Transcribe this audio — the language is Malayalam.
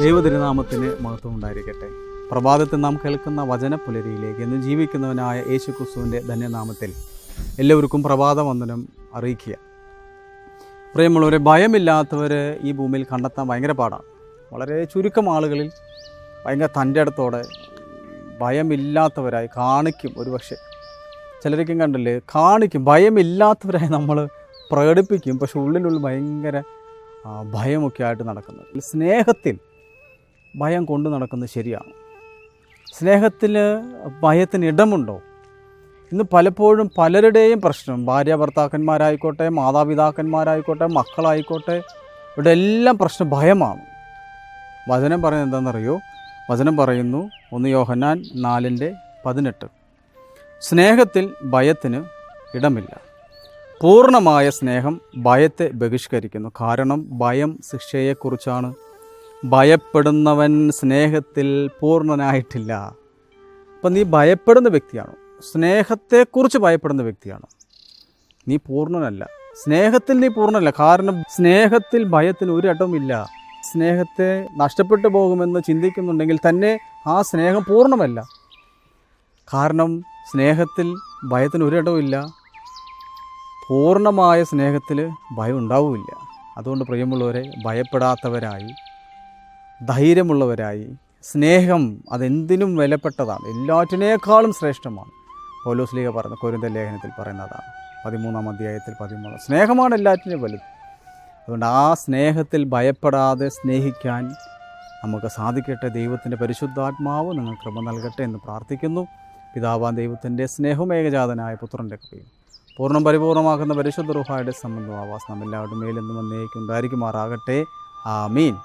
ദൈവതിരുനാമത്തിന് മഹത്വം ഉണ്ടായിരിക്കട്ടെ. പ്രഭാതത്തിൽ നാം കേൾക്കുന്ന വചന പുലരിയിലേക്ക് എന്ന് ജീവിക്കുന്നവനായ യേശു ക്രിസ്തുവിന്റെ ധന്യനാമത്തിൽ എല്ലാവർക്കും പ്രഭാതവന്ദനം അറിയിക്കുക. പ്രിയമുള്ളവരെ ഭയമില്ലാത്തവർ ഈ ഭൂമിയിൽ കണ്ടെത്താൻ ഭയങ്കര പാടാണ്. വളരെ ചുരുക്കം ആളുകളിൽ ഭയങ്കര തന്റെ അടുത്തോടെ ഭയമില്ലാത്തവരായി കാണിക്കും ഒരു പക്ഷേ ചിലരൊക്കെ കണ്ടില്ലേ കാണിക്കും ഭയമില്ലാത്തവരായി നമ്മൾ പ്രകടിപ്പിക്കും പക്ഷെ ഉള്ളിലുള്ളിൽ ഭയങ്കര ഭയമൊക്കെ ആയിട്ട് നടക്കുന്നത്. സ്നേഹത്തിൽ ഭയം കൊണ്ടു നടക്കുന്നത് ശരിയാണ്. സ്നേഹത്തിൽ ഭയത്തിന് ഇടമുണ്ടോ? ഇന്ന് പലപ്പോഴും പലരുടെയും പ്രശ്നം. ഭാര്യ ഭർത്താക്കന്മാരായിക്കോട്ടെ മാതാപിതാക്കന്മാരായിക്കോട്ടെ മക്കളായിക്കോട്ടെ ഇവിടെ എല്ലാം പ്രശ്നം ഭയമാണ്. വചനം പറയുന്നത് എന്താണെന്നറിയോ? വചനം പറയുന്നു ഒന്ന് യോഹന്നാൻ നാലിന്റെ പതിനെട്ട്. സ്നേഹത്തിൽ ഭയത്തിന് ഇടമില്ല. പൂർണമായ സ്നേഹം ഭയത്തെ ബഹിഷ്കരിക്കുന്നു. കാരണം ഭയം ശിക്ഷയെക്കുറിച്ചാണ്. ഭയപ്പെടുന്നവൻ സ്നേഹത്തിൽ പൂർണനായിട്ടില്ല. അപ്പം നീ ഭയപ്പെടുന്ന വ്യക്തിയാണോ? സ്നേഹത്തെക്കുറിച്ച് ഭയപ്പെടുന്ന വ്യക്തിയാണോ? നീ പൂർണനല്ല. സ്നേഹത്തിൽ നീ പൂർണനല്ല. കാരണം സ്നേഹത്തിൽ ഭയത്തിന് ഒരു ഇടമില്ല സ്നേഹത്തെ നഷ്ടപ്പെട്ടു പോകുമെന്ന് ചിന്തിക്കുന്നുണ്ടെങ്കിൽ തന്നെ ആ സ്നേഹം പൂർണമല്ല. കാരണം സ്നേഹത്തിൽ ഭയത്തിന് ഒരിടവുമില്ല പൂർണമായ സ്നേഹത്തിൽ ഭയം ഉണ്ടാവില്ല അതുകൊണ്ട് പ്രിയമുള്ളവരെ ഭയപ്പെടാത്തവരായി ധൈര്യമുള്ളവരായി. സ്നേഹം അതെന്തിനും വിലപ്പെട്ടതാണ്. എല്ലാറ്റിനേക്കാളും ശ്രേഷ്ഠമാണ്. പൗലോസ് ലീഗ പറയുന്ന കൊരിന്ത ലേഖനത്തിൽ പറയുന്നതാണ് പതിമൂന്നാം അധ്യായത്തിൽ പതിമൂന്ന്. സ്നേഹമാണ് എല്ലാറ്റിനും വലുത്. അതുകൊണ്ട് ആ സ്നേഹത്തിൽ ഭയപ്പെടാതെ സ്നേഹിക്കാൻ നമുക്ക് സാധിക്കട്ടെ. ദൈവത്തിന്റെ പരിശുദ്ധാത്മാവ് നിങ്ങൾ കൃപ നൽകട്ടെ എന്ന് പ്രാർത്ഥിക്കുന്നു. പിതാവാൻ ദൈവത്തിന്റെ സ്നേഹവും ഏകജാതനായ പുത്രന്റെ കൃപയും പൂർണം പരിപൂർണമാക്കുന്ന പരിശുദ്ധ റുഹായുടെ സംബന്ധം ആവാസ് നമ്മെല്ലാവരുടെ മേലെന്നും എന്നേക്കും ഉണ്ടായിരിക്കുമാറാകട്ടെ. ആമീൻ.